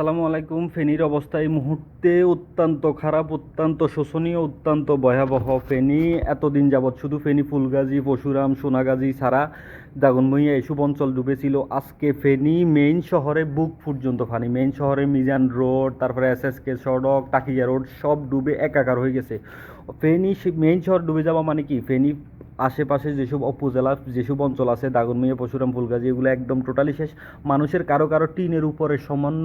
আসসালামু আলাইকুম। ফেনীর অবস্থা এই মুহূর্তে অত্যন্ত খারাপ, অত্যন্ত শোষণীয়, অত্যন্ত ভয়াবহ ফেনী। এতদিন যাবৎ শুধু ফেনী, ফুলগাজী, পশুরাম, সোনাগাজী ছাড়া দাগনমইয়া এসব অঞ্চল ডুবেছিল। আজকে ফেনী মেইন শহরে বুক পর্যন্ত পানি। মেইন শহরে মিজান রোড, তারপরে এস এস কে সড়ক, টাকিয়া রোড সব ডুবে একাকার হয়ে গেছে। ফেনী মেইন শহর ডুবে যাওয়া মানে কি? ফেনী আশেপাশে যেসব উপজেলা, যেসব অঞ্চল আছে দাগনমিয়া পশুরাম, ফুলগাজী, এগুলো একদম টোটালি শেষ। মানুষের কারও কারও টিনের উপরে সামান্য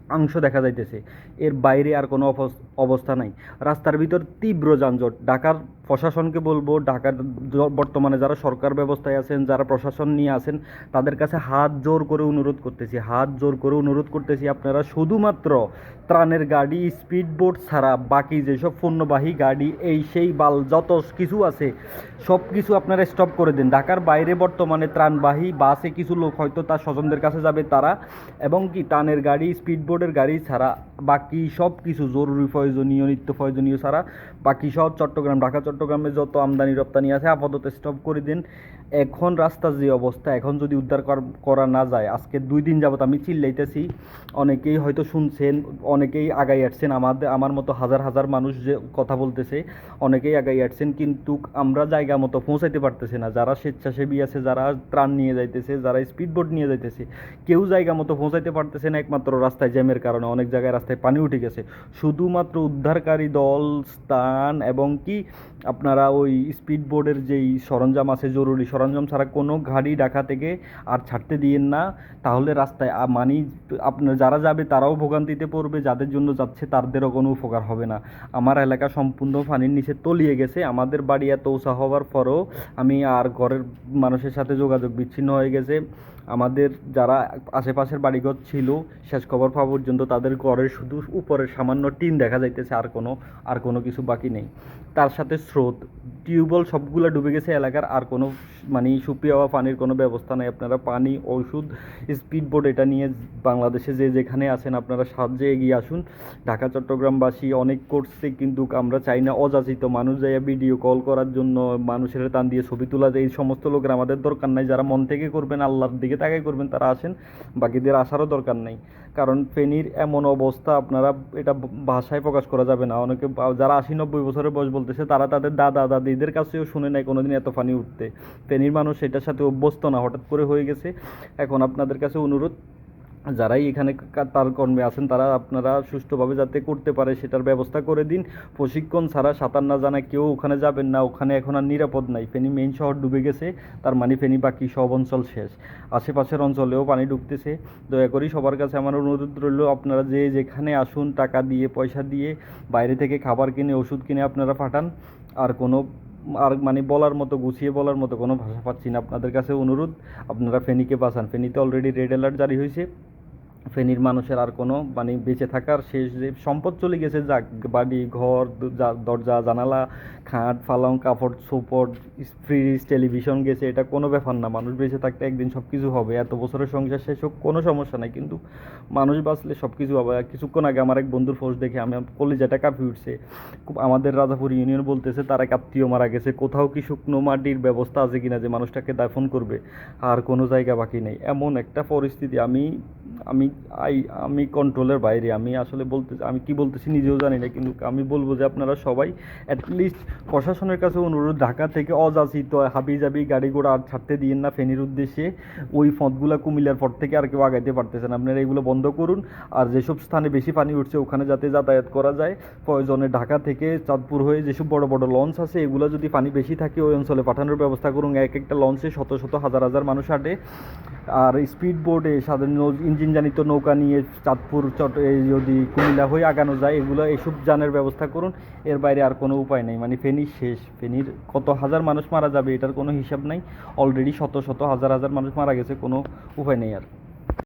অংশ দেখা যাইতেছে। এর বাইরে আর কোনো অবস- অবস্থা নাই। রাস্তার ভিতর তীব্র যানজট। ঢাকার প্রশাসনকে বলব, ঢাকার বর্তমানে যারা সরকার ব্যবস্থায় আছেন, যারা প্রশাসন নিয়ে আছেন, তাদের কাছে হাত জোর করে অনুরোধ করতেছি। হাত জোর করে অনুরোধ করতেছি আপনারা শুধুমাত্র ত্রাণের গাড়ি স্পিড বোট ছাড়া বাকি যেসব পণ্যবাহী গাড়ি, এই সেই বাল, যত কিছু আছে সব কিছু আপনারা স্টপ করে দিন। ঢাকার বাইরে বর্তমানে ত্রাণবাহী বাসে কিছু লোক হয়তো তার স্বজনদের কাছে যাবে তারা। এবং কি, ত্রাণের গাড়ি স্পিড বোর্ডের গাড়ি ছাড়া বাকি সব কিছু, জরুরি প্রয়োজনীয়, নিত্য প্রয়োজনীয় ছাড়া বাকি সব চট্টগ্রাম, ঢাকা, চট্টগ্রামে যত আমদানি, রপ্তানি আছে, আপাতত স্টপ করে দিন। এখন রাস্তার যে অবস্থা, এখন যদি উদ্ধার করা না যায়, আজকে দুই দিন যাবত আমি চিল্লাইতেছি। অনেকেই হয়তো শুনছেন, অনেকেই আগাই আসছেন। আমাদের আমার মতো হাজার হাজার মানুষ যে কথা বলতেছে, অনেকেই আগাই আসছেন, কিন্তু আমরা জায়গা মতো পৌঁছাইতে পারতেছে না। যারা স্বেচ্ছাসেবী আছে, যারা ত্রাণ নিয়ে যাইতেছে, যারা স্পিড বোট নিয়ে যাইতেছে, কেউ জায়গা মতো পৌঁছাইতে পারতেছে না, একমাত্র রাস্তায় জ্যামের কারণে। অনেক জায়গায় রাস্তায় পানি উঠে গেছে। শুধুমাত্র উদ্ধারকারী দল, স্থান এবং কি আপনারা ওই স্পিড বোর্ডের যেই সরঞ্জাম আছে জরুরি, সরঞ্জাম ছাড়া কোনো গাড়ি ঢাকা থেকে আর ছাড়তে দিয়েন না। তাহলে রাস্তায় মানি আপনার যারা যাবে তারাও ভোগান্তিতে পড়বে, যাদের জন্য যাচ্ছে তাদেরও কোনো উপকার হবে না। আমার এলাকা সম্পূর্ণ পানির নিচে তলিয়ে গেছে। আমাদের বাড়ি এত উঁচা হওয়ার পরেও আমি আর ঘরের মানুষের সাথে যোগাযোগ বিচ্ছিন্ন হয়ে গেছে। আমাদের যারা আশেপাশের বাড়িঘর ছিল, শেষ খবর পাওয়া পর্যন্ত তাদের ঘরের শুধু উপরের সামান্য টিন দেখা যাইতেছে, আর কোনো আর কোনো কিছু বাকি নেই। তার সাথে স্রোত, টিউবওয়েল সবগুলো ডুবে গেছে এলাকার, আর কোনো মানে সুপিয়া হওয়া পানির কোনো ব্যবস্থা নেই। আপনারা পানি ওষুধ স্পিড বোট এটা নিয়ে বাংলাদেশে যে যেখানে আছেন আপনারা সাহায্যে এগিয়ে আসুন। ঢাকা, চট্টগ্রামবাসী অনেক করছে কিন্তু আমরা চাই না অযাচিত মানুষ যাইয়া ভিডিও কল করার জন্য মানুষের টান দিয়ে ছবি তোলা যায়। এই সমস্ত লোকের আমাদের দরকার নাই। যারা মন থেকে করবেন, আল্লাহর দিকে তাকাই করবেন, তারা আসেন। বাকিদের আসারও দরকার নেই। কারণ ফেনীর এমন অবস্থা, আপনারা এটা ভাষায় প্রকাশ করা যাবে না। অনেকে যারা আশি নব্বই বছরের বয়স বলতেছে, তারা তাদের দাদা, দাদিদের কাছেও শুনে নাই কোনোদিন এত ফানি উঠতে। ফেনীর মানুষ এটার সাথে অভ্যস্ত না, হঠাৎ করে হয়ে গেছে। এখন আপনাদের কাছে অনুরোধ যারাই এখানে তার কর্মে আছেন, তারা আপনারা সুষ্ঠুভাবে যাতে করতে পারে সেটার ব্যবস্থা করে দিন। প্রশিক্ষণ ছাড়া সাঁতার না জানা কেউ ওখানে যাবেন না, ওখানে এখন আর নিরাপদ নাই। ফেনী মেইন শহর ডুবে গেছে, তার মানে ফেনী বাকি সব অঞ্চল শেষ। আশেপাশের অঞ্চলেও পানি ঢুকতেছে। দয়া করি সবার কাছে আমার অনুরোধ রইল, আপনারা যে যেখানে আসুন, টাকা দিয়ে, পয়সা দিয়ে, বাইরে থেকে খাবার কিনে, ওষুধ কিনে আপনারা পাঠান। আর কোনো, আর মানে বলার মতো, গুছিয়ে বলার মতো কোনো ভাষা পাচ্ছি না। আপনাদের কাছে অনুরোধ, আপনারা ফেনীকে বাঁচান। ফেনীতে অলরেডি রেড অ্যালার্ট জারি হয়েছে। ফেনীর মানুষের আর কোনো মানে বেঁচে থাকার শেষ যে সম্পদ চলে গেছে, যাক, বাড়ি, ঘর দরজা, জানালা, খাট, পালং, কাপড়, সোপট, ফ্রিজ, টেলিভিশন গেছে, এটা কোনো ব্যাপার না। মানুষ বেঁচে থাকতে একদিন সব কিছু হবে। এত বছরের সংসার শেষ হোক, কোনো সমস্যা নাই। কিন্তু মানুষ বাঁচলে সব কিছু হবে কিছুক্ষণ আগে আমার এক বন্ধুর পোস্ট দেখে আমি কলিজাটা কাঁপি উঠছে। খুব আমাদের রাজাপুর ইউনিয়ন বলতেছে, তার এক আত্মীয় মারা গেছে। কোথাও কি শুকনো মাটির ব্যবস্থা আছে কিনা যে মানুষটাকে দাফন করবে? আর কোনো জায়গা বাকি নেই। এমন একটা পরিস্থিতি। আমি আমি, আই, আমি কন্ট্রোলের বাইরে, আমি আসলে বলতে, আমি কি বলতেছি নিজেও জানি না, কিন্তু আমি বলব যে আপনারা সবাই অ্যাটলিস্ট প্রশাসনের কাছে অনুরোধ, ঢাকা থেকে অযাচিত হাবি জাবি গাড়ি ঘোড়া আর ছাড়তে দিয়েন না ফেনীর উদ্দেশ্যে। ওই ফঁদগুলো কুমিল্লার পর থেকে আর কেউ আগাইতে পারতেছেন আপনারা এগুলো বন্ধ করুন। আর যেসব স্থানে বেশি পানি উঠছে, ওখানে যাতে যাতায়াত করা যায়। প্রয়োজনে ঢাকা থেকে চাঁদপুর হয়ে যেসব বড় বড় লঞ্চ আছে, এগুলো যদি পানি বেশি থাকে, ওই অঞ্চলে পাঠানোর ব্যবস্থা করুন। এক একটা লঞ্চে শত শত, হাজার হাজার মানুষ আটে আর স্পিড বোর্ডে সাধারণ ইঞ্জিন জানিত নৌকা নিয়ে চাঁদপুর, চট যদি কুমিল্লা হয়ে আগানো যায়, এগুলো এসব যানের ব্যবস্থা করুন। এর বাইরে আর কোনো উপায় নেই। মানে ফেনি শেষ। ফেনির কত হাজার মানুষ মারা যাবে, এটার কোনো হিসাব নাই। অলরেডি শত শত হাজার হাজার মানুষ মারা গেছে, কোনো উপায় নেই আর।